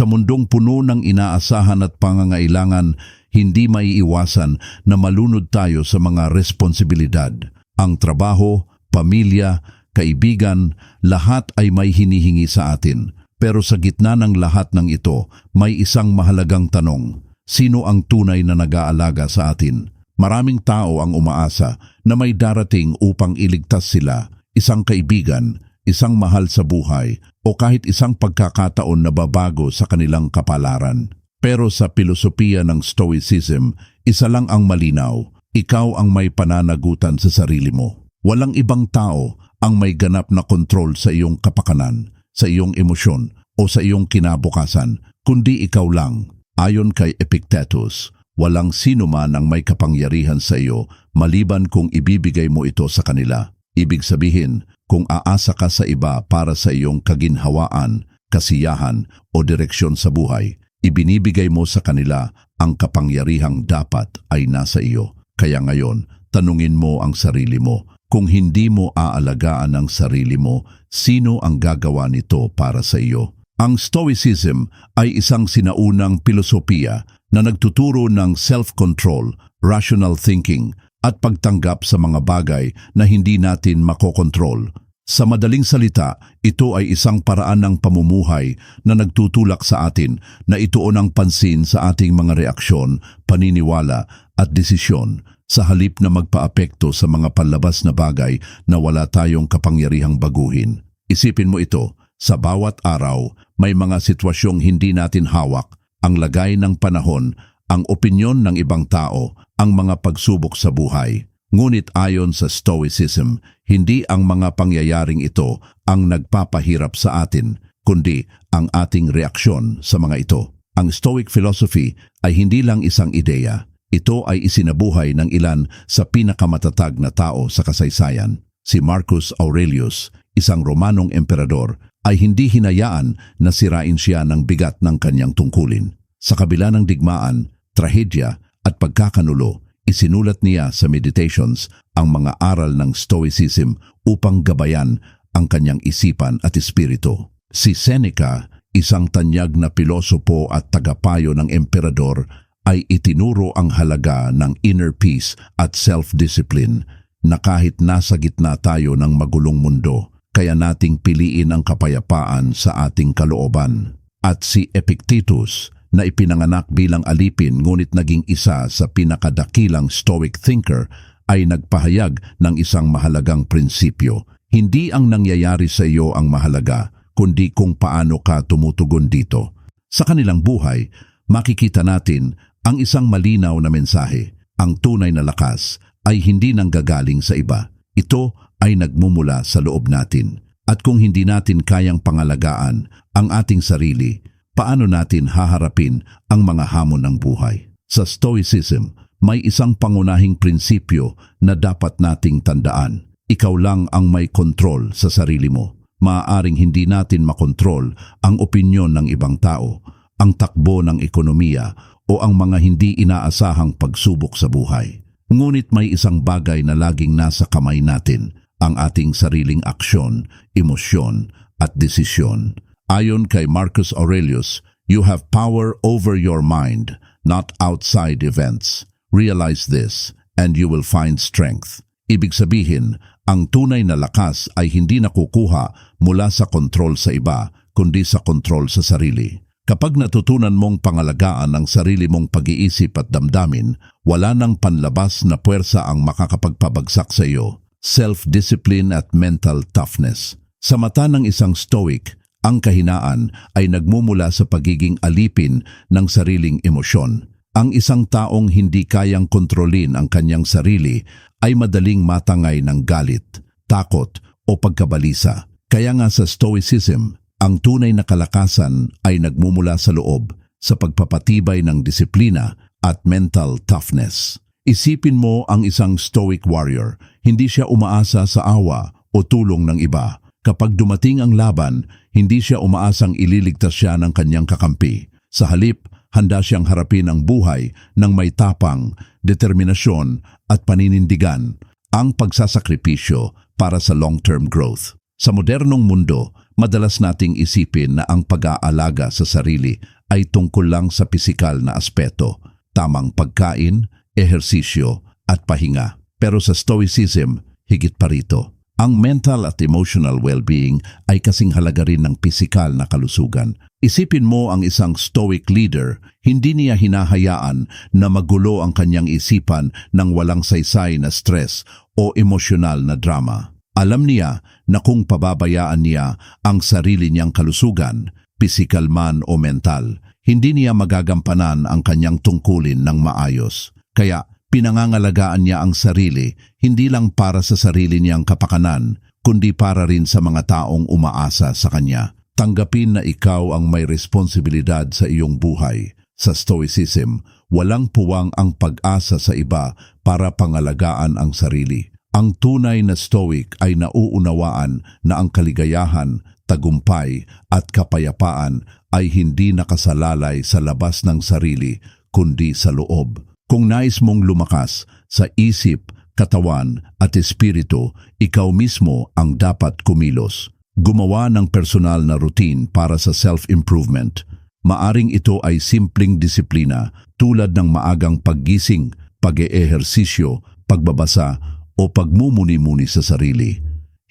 Sa mundong puno ng inaasahan at pangangailangan, hindi maiiwasan na malunod tayo sa mga responsibilidad. Ang trabaho, pamilya, kaibigan, lahat ay may hinihingi sa atin. Pero sa gitna ng lahat ng ito, may isang mahalagang tanong. Sino ang tunay na nag-aalaga sa atin? Maraming tao ang umaasa na may darating upang iligtas sila, isang kaibigan, isang mahal sa buhay, o kahit isang pagkakataon na babago sa kanilang kapalaran. Pero sa pilosopiya ng Stoicism, isa lang ang malinaw, ikaw ang may pananagutan sa sarili mo. Walang ibang tao ang may ganap na kontrol sa iyong kapakanan, sa iyong emosyon, o sa iyong kinabukasan, kundi ikaw lang. Ayon kay Epictetus, walang sino man ang may kapangyarihan sa iyo maliban kung ibibigay mo ito sa kanila. Ibig sabihin, kung aasa ka sa iba para sa iyong kaginhawaan, kasiyahan o direksyon sa buhay, ibinibigay mo sa kanila ang kapangyarihang dapat ay nasa iyo. Kaya ngayon, tanungin mo ang sarili mo, kung hindi mo aalagaan ang sarili mo, sino ang gagawa nito para sa iyo? Ang Stoicism ay isang sinaunang pilosopiya na nagtuturo ng self-control, rational thinking, at pagtanggap sa mga bagay na hindi natin makokontrol. Sa madaling salita, ito ay isang paraan ng pamumuhay na nagtutulak sa atin na ituon ang pansin sa ating mga reaksyon, paniniwala at desisyon sa halip na magpaapekto sa mga panlabas na bagay na wala tayong kapangyarihang baguhin. Isipin mo ito, sa bawat araw, may mga sitwasyong hindi natin hawak, ang lagay ng panahon, ang opinyon ng ibang tao, ang mga pagsubok sa buhay. Ngunit ayon sa Stoicism, hindi ang mga pangyayaring ito ang nagpapahirap sa atin, kundi ang ating reaksyon sa mga ito. Ang Stoic philosophy ay hindi lang isang ideya. Ito ay isinabuhay ng ilan sa pinakamatatag na tao sa kasaysayan. Si Marcus Aurelius, isang Romanong emperador, ay hindi hinayaan na sirain siya ng bigat ng kanyang tungkulin. Sa kabila ng digmaan, trahedya at pagkakanulo, isinulat niya sa meditations ang mga aral ng Stoicism upang gabayan ang kanyang isipan at espiritu. Si Seneca, isang tanyag na pilosopo at tagapayo ng emperador, ay itinuro ang halaga ng inner peace at self-discipline na kahit nasa gitna tayo ng magulong mundo, kaya nating piliin ang kapayapaan sa ating kalooban. At si Epictetus, na ipinanganak bilang alipin ngunit naging isa sa pinakadakilang Stoic thinker, ay nagpahayag ng isang mahalagang prinsipyo. Hindi ang nangyayari sa iyo ang mahalaga, kundi kung paano ka tumutugon dito. Sa kanilang buhay, makikita natin ang isang malinaw na mensahe. Ang tunay na lakas ay hindi nanggagaling sa iba. Ito ay nagmumula sa loob natin. At kung hindi natin kayang pangalagaan ang ating sarili, paano natin haharapin ang mga hamon ng buhay? Sa Stoicism, may isang pangunahing prinsipyo na dapat nating tandaan. Ikaw lang ang may kontrol sa sarili mo. Maaaring hindi natin makontrol ang opinyon ng ibang tao, ang takbo ng ekonomiya o ang mga hindi inaasahang pagsubok sa buhay. Ngunit may isang bagay na laging nasa kamay natin, ang ating sariling aksyon, emosyon at desisyon. Ayon kay Marcus Aurelius, you have power over your mind, not outside events. Realize this and you will find strength. Ibig sabihin, ang tunay na lakas ay hindi nakukuha mula sa kontrol sa iba, kundi sa kontrol sa sarili. Kapag natutunan mong pangalagaan ang sarili mong pag-iisip at damdamin, wala nang panlabas na puwersa ang makakapagpabagsak sa iyo self-discipline at mental toughness. Sa mata ng isang stoic, ang kahinaan ay nagmumula sa pagiging alipin ng sariling emosyon. Ang isang taong hindi kayang kontrolin ang kanyang sarili ay madaling matangay ng galit, takot o pagkabalisa. Kaya nga sa Stoicism, ang tunay na kalakasan ay nagmumula sa loob, sa pagpapatibay ng disiplina at mental toughness. Isipin mo ang isang stoic warrior, hindi siya umaasa sa awa o tulong ng iba. Kapag dumating ang laban, hindi siya umaasang ililigtas siya ng kanyang kakampi. Sa halip, handa siyang harapin ang buhay ng may tapang, determinasyon at paninindigan ang pagsasakripisyo para sa long-term growth. Sa modernong mundo, Madalas nating isipin na ang pag-aalaga sa sarili ay tungkol lang sa pisikal na aspeto, tamang pagkain, ehersisyo at pahinga. Pero sa Stoicism, higit pa rito. Ang mental at emotional well-being ay kasing halaga rin ng pisikal na kalusugan. Isipin mo ang isang stoic leader, hindi niya hinahayaan na magulo ang kanyang isipan ng walang saysay na stress o emosyonal na drama. Alam niya na kung pababayaan niya ang sarili niyang kalusugan, pisikal man o mental, hindi niya magagampanan ang kanyang tungkulin ng maayos. Kaya pinangangalagaan niya ang sarili hindi lang para sa sarili niyang kapakanan, kundi para rin sa mga taong umaasa sa kanya. Tanggapin na ikaw ang may responsibilidad sa iyong buhay. Sa Stoicism, walang puwang ang pag-asa sa iba para pangalagaan ang sarili. Ang tunay na Stoic ay nauunawaan na ang kaligayahan, tagumpay at kapayapaan ay hindi nakasalalay sa labas ng sarili kundi sa loob. Kung nais mong lumakas sa isip, katawan at espiritu, ikaw mismo ang dapat kumilos. Gumawa ng personal na routine para sa self-improvement. Maaring ito ay simpleng disiplina tulad ng maagang paggising, pag-eehersisyo, pagbabasa o pagmumuni-muni sa sarili.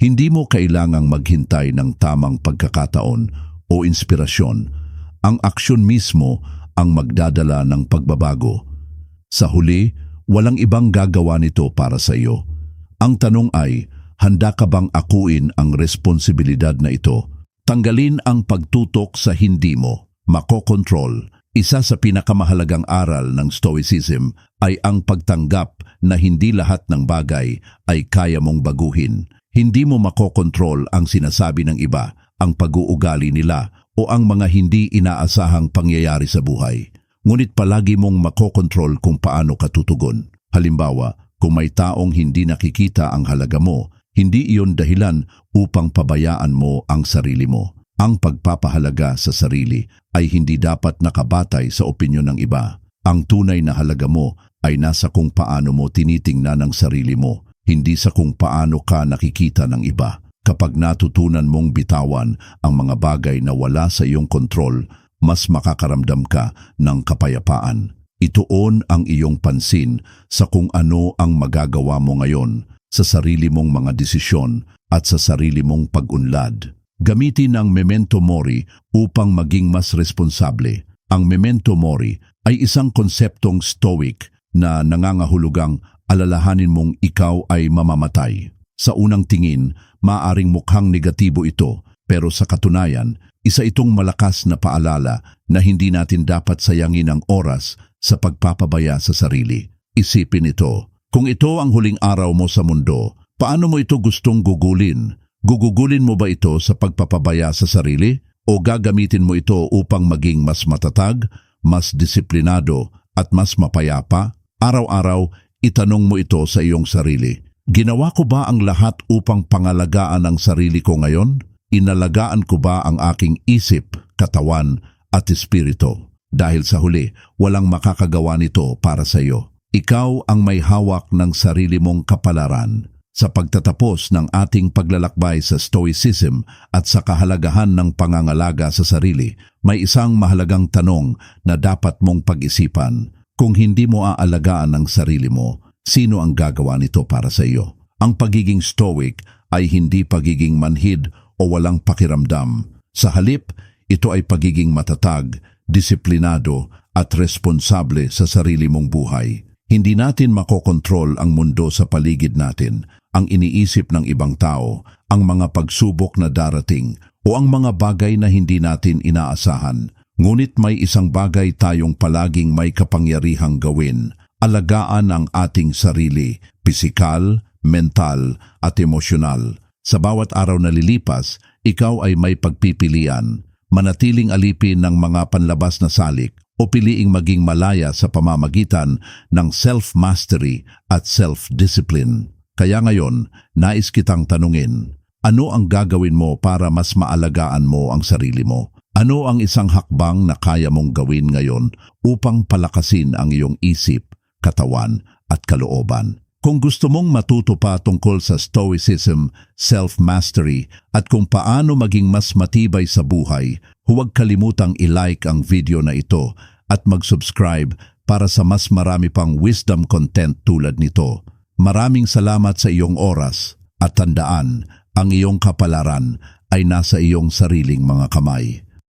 Hindi mo kailangang maghintay ng tamang pagkakataon o inspirasyon. Ang aksyon mismo ang magdadala ng pagbabago. Sa huli, walang ibang gagawa nito para sa iyo. Ang tanong ay, handa ka bang akuin ang responsibilidad na ito? Tanggalin ang pagtutok sa hindi mo, makokontrol. Isa sa pinakamahalagang aral ng Stoicism ay ang pagtanggap na hindi lahat ng bagay ay kaya mong baguhin. Hindi mo makokontrol ang sinasabi ng iba, ang pag-uugali nila o ang mga hindi inaasahang pangyayari sa buhay. Ngunit palagi mong makokontrol kung paano ka tutugon. Halimbawa, kung may taong hindi nakikita ang halaga mo, hindi iyon dahilan upang pabayaan mo ang sarili mo. Ang pagpapahalaga sa sarili ay hindi dapat nakabatay sa opinyon ng iba. Ang tunay na halaga mo ay nasa kung paano mo tinitingnan ang sarili mo, hindi sa kung paano ka nakikita ng iba. Kapag natutunan mong bitawan ang mga bagay na wala sa iyong kontrol, mas makakaramdam ka ng kapayapaan. Ituon ang iyong pansin sa kung ano ang magagawa mo ngayon sa sarili mong mga desisyon at sa sarili mong pag-unlad. Gamitin ang memento mori upang maging mas responsable. Ang memento mori ay isang konseptong stoic na nangangahulugang alalahanin mong ikaw ay mamamatay. Sa unang tingin, maaring mukhang negatibo ito, pero sa katunayan, isa itong malakas na paalala na hindi natin dapat sayangin ang oras sa pagpapabaya sa sarili. Isipin ito, kung ito ang huling araw mo sa mundo, paano mo ito gustong gugulin? Gugugulin mo ba ito sa pagpapabaya sa sarili o gagamitin mo ito upang maging mas matatag, mas disiplinado at mas mapayapa? Araw-araw, itanong mo ito sa iyong sarili. Ginawa ko ba ang lahat upang pangalagaan ang sarili ko ngayon? Inalagaan ko ba ang aking isip, katawan at espiritu? Dahil sa huli, walang makakagawa nito para sa iyo. Ikaw ang may hawak ng sarili mong kapalaran. Sa pagtatapos ng ating paglalakbay sa Stoicism at sa kahalagahan ng pangangalaga sa sarili, may isang mahalagang tanong na dapat mong pag-isipan. Kung hindi mo aalagaan ang sarili mo, sino ang gagawa nito para sa iyo? Ang pagiging stoic ay hindi pagiging manhid o walang pakiramdam. Sa halip, ito ay pagiging matatag, disiplinado at responsable sa sarili mong buhay. Hindi natin makokontrol ang mundo sa paligid natin, ang iniisip ng ibang tao, ang mga pagsubok na darating o ang mga bagay na hindi natin inaasahan. Ngunit may isang bagay tayong palaging may kapangyarihang gawin, alagaan ang ating sarili, pisikal, mental at emosyonal. Sa bawat araw na lilipas, ikaw ay may pagpipilian manatiling alipin ng mga panlabas na salik o piliing maging malaya sa pamamagitan ng self-mastery at self-discipline. Kaya ngayon, nais kitang tanungin, ano ang gagawin mo para mas maalagaan mo ang sarili mo? Ano ang isang hakbang na kaya mong gawin ngayon upang palakasin ang iyong isip, katawan at kalooban? Kung gusto mong matuto pa tungkol sa Stoicism, self-mastery at kung paano maging mas matibay sa buhay, huwag kalimutang i-like ang video na ito at mag-subscribe para sa mas marami pang wisdom content tulad nito. Maraming salamat sa iyong oras at tandaan, ang iyong kapalaran ay nasa iyong sariling mga kamay.